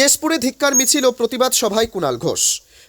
কেশপুরে ধিক্কার মিছিল ও প্রতিবাদ সভায় কুণাল ঘোষ।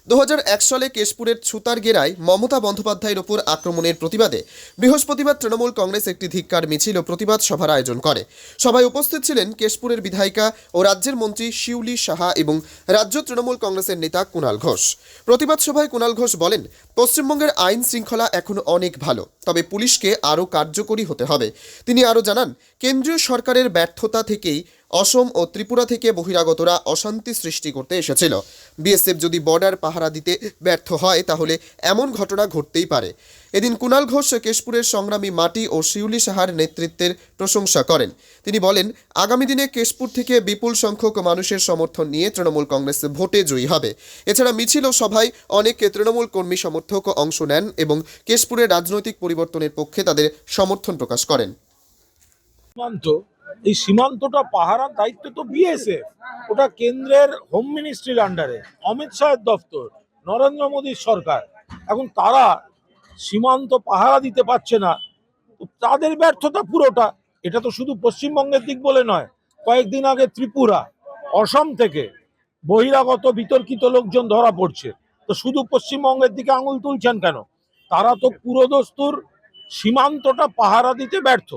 দু হাজার এক সালে কেশপুরের ছুতার গেরায় মমতা বন্দ্যোপাধ্যায়ের ওপর আক্রমণের প্রতিবাদে বৃহস্পতিবার তৃণমূল কংগ্রেস একটি ধিক্কার মিছিল ও প্রতিবাদ সভার আয়োজন করে। সভায় উপস্থিত ছিলেন কেশপুরের বিধায়িকা ও রাজ্যের মন্ত্রী শিউলি সাহা এবং রাজ্য তৃণমূল কংগ্রেসের নেতা কুণাল ঘোষ। প্রতিবাদ সভায় কুণাল ঘোষ বলেন, পশ্চিমবঙ্গের আইন শৃঙ্খলা এখন অনেক ভালো, তবে পুলিশকে আরও কার্যকরী হতে হবে। তিনি আরও জানান, কেন্দ্রীয় সরকারের ব্যর্থতা থেকেই অসম ও ত্রিপুরা থেকে বহিরাগতরা অশান্তি সৃষ্টি করতে এসেছিল। বিএসএফ যদি বর্ডার পাহারা দিতে ব্যর্থ হয়, তাহলে এমন ঘটনা ঘটতেই পারে। এদিন কুণাল ঘোষ কেশপুরের সংগ্রামী মাটি ও শিউলি সাহার নেতৃত্বের প্রশংসা করেন। তিনি বলেন, আগামী দিনে কেশপুর থেকে বিপুল সংখ্যক মানুষের সমর্থন নিয়ে তৃণমূল কংগ্রেস ভোটে জয়ী হবে। এছাড়া মিছিল ও সভায় অনেক তৃণমূল কর্মী সমর্থক অংশ নেন এবং কেশপুরের রাজনৈতিক পরিবর্তনের পক্ষে তাদের সমর্থন প্রকাশ করেন। এই সীমান্তটা পাহারার দায়িত্ব তো বিএসএফ। ওটা কেন্দ্রের হোম মিনিস্ট্রির আন্ডারে অমিত শাহের দপ্তর নরেন্দ্র মোদীর সরকার। এখন তারা সীমান্ত পাহারা দিতে পারছে না। তাদের ব্যর্থতা পুরোটা। এটা তো শুধু পশ্চিমবঙ্গের দিক বলে নয়, কয়েকদিন আগে ত্রিপুরা, অসম থেকে বহিরাগত বিতর্কিত লোকজন ধরা পড়ছে। তো শুধু পশ্চিমবঙ্গের দিকে আঙুল তুলছেন কেন? তারা তো পুরোদস্তুর সীমান্তটা পাহারা দিতে ব্যর্থ।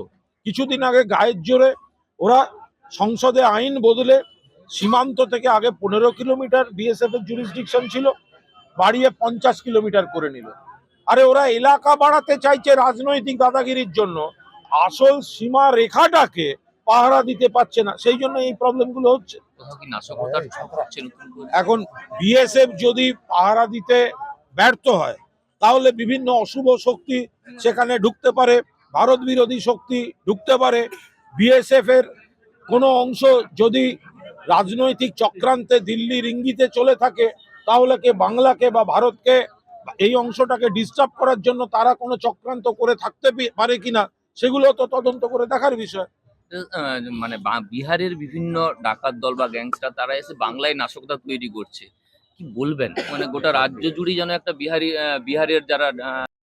কিছুদিন আগে গায়ের জোরে ওরা সংসদে আইন বদলে সীমান্ত থেকে আগে পনেরো কিলোমিটার বিএসএফ এর জুরিসডিকশন ছিল বাড়িয়ে পঞ্চাশ কিলোমিটার করে নিল। আরে ওরা এলাকা বাড়াতে চাইছে রাজনৈতিক দাদাগিরির জন্য আসল সীমা রেখাটাকে পাহারা দিতে পারছে না সেই জন্য এই প্রবলেমগুলো হচ্ছে। হচ্ছে এখন বিএসএফ যদি পাহারা দিতে ব্যর্থ হয় তাহলে বিভিন্ন অশুভ শক্তি সেখানে ঢুকতে পারে ভারত বিরোধী শক্তি ঢুকতে পারে বিএসএফ এর কোনো অংশ যদি রাজনৈতিক চক্রান্তে দিল্লির ইঙ্গিতে চলে থাকে, তাহলে কে বাংলাকে বা ভারতকে এই অংশটাকে ডিস্টার্ব করার জন্য তারা কোনো চক্রান্ত করে থাকতে পারে কিনা, সেগুলো তো তদন্ত করে দেখার বিষয়। মানে বিহারের বিভিন্ন ডাকাত দল বা গ্যাংস্টার, তারা এসে বাংলায় নাশকতা তৈরি করছে। কি বলবেন? মানে গোটা রাজ্য জুড়ে যেন একটা বিহারি বিহারের যারা